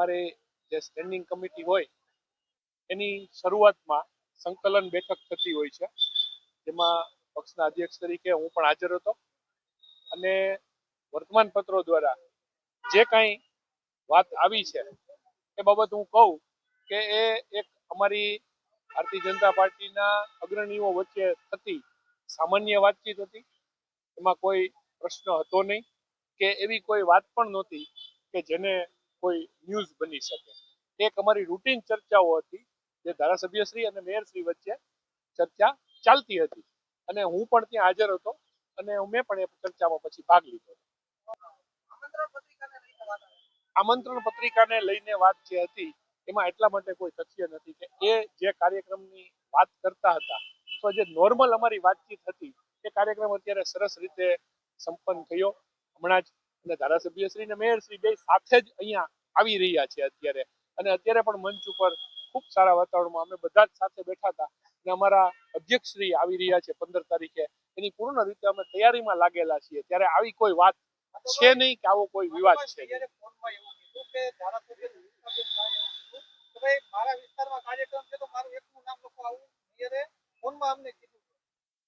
અમારી જે standing committee હોય, એની શરૂઆતમાં સંકલન બેઠક થતી હોય છે. જેમાં પક્ષના અધ્યક્ષ તરીકે હું પણ હાજર હતો. અને વર્તમાન પત્રો દ્વારા જે કાંઈ વાત આવી છે, એ બાબત હું કહું કે એ એક અમારી ભારતીય જનતા પાર્ટીના અગ્રણીઓ વચ્ચે થતી સામાન્ય વાતચીત હતી. એમાં કોઈ પ્રશ્ન હતો નહીં કે એવી કોઈ વાત પણ નહોતી કે જેને કોઈ ન્યૂઝ બની શકે. એક અમારી રૂટીન ચર્ચાઓ હતી જે ધારાસભ્યશ્રી અને મેયરશ્રી વચ્ચે ચર્ચા ચાલતી હતી. અને હું પણ ત્યાં હાજર હતો અને મેં પણ એ ચર્ચામાં પછી ભાગ લીધો. આમંત્રણ પત્રિકાને લઈને વાત જે હતી એમાં એટલા માટે કોઈ તથ્ય નથી કે એ જે કાર્યક્રમની વાત કરતા હતા તો જે નોર્મલ અમારી વાતચીત હતી એ કાર્યક્રમ અત્યારે સરસ રીતે સંપન્ન થયો. હમણાં જ અને ધારાસભ્યશ્રી અને મેયરશ્રી બે સાથે જ અહીંયા આવી રહ્યા છે અત્યારે. અને અત્યારે પણ મંચ ઉપર ખૂબ સારા વાતાવરણમાં અમે બધા જ સાથે બેઠા હતા. અને અમારા અધ્યક્ષશ્રી આવી રહ્યા છે પંદર તારીખે. એની પૂર્ણ રીતે અમે તૈયારીમાં લાગેલા છીએ. ત્યારે આવી કોઈ વાત છે નહીં કે આવો કોઈ વિવાદ છે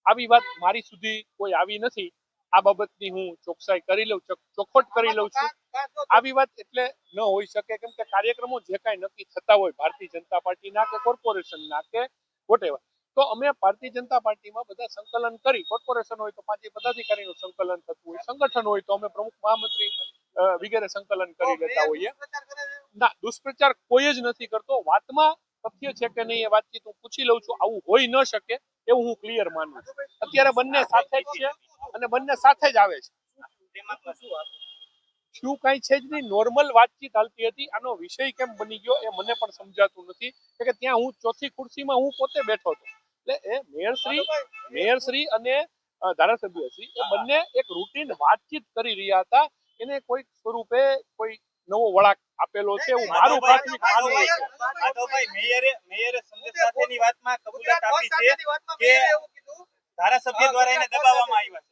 આવી વાત મારી સુધી કોઈ આવી નથી. આ બાબતની હું ચોકસાઈ કરી લઉં ચોખવટ કરી લઉં છું. આવી વાત એટલે ન હોઈ શકે કેમ કે કાર્યક્રમો જે કાંઈ નક્કી થતા હોય ભારતીય જનતા પાર્ટીના કે કોર્પોરેશનના કે વોટેવર તો અમે ભારતીય જનતા પાર્ટીમાં બધા સંકલન કરી કોર્પોરેશન હોય તો પાંચે પદાધિકારીનું સંકલન થતું હોય સંગઠન હોય તો અમે પ્રમુખ મહામંત્રી વગેરે સંકલન કરી લેતા હોઈએ. ના દુષ્પ્રચાર કોઈ જ નથી કરતો. વાતમાં તથ્ય છે કે નહીં એ વાતચીત હું પૂછી લઉં છું. આવું હોઈ ન શકે એવું હું ક્લિયર માનું છું. અત્યારે બંને સાથે છે અને બંને સાથે જ આવે છે. શું કઈ છે જ નહીં નોર્મલ વાતચીત હાલતી હતી. આનો વિષય કેમ બની ગયો એ મને પણ સમજાતું નથી. કે કે ત્યાં હું ચોથી ખુરશીમાં હું પોતે બેઠો હતો. એટલે એ મેયરશ્રી મેયરશ્રી અને ધારાસભ્યશ્રી એ બંને એક રૂટીન વાતચીત કરી રહ્યા હતા. એને કોઈ સ્વરૂપે કોઈ નવો વળાંક આપેલો છે એવું મારું પ્રાથમિક માનવું છે. માધવભાઈ મેયરે મેયરે સંદેશ સાથેની વાતમાં કબૂલાત આપી છે કે મેયરે એવું કીધું. ધારાસભ્ય દ્વારા એને દબાવવામાં આવ્યા છે.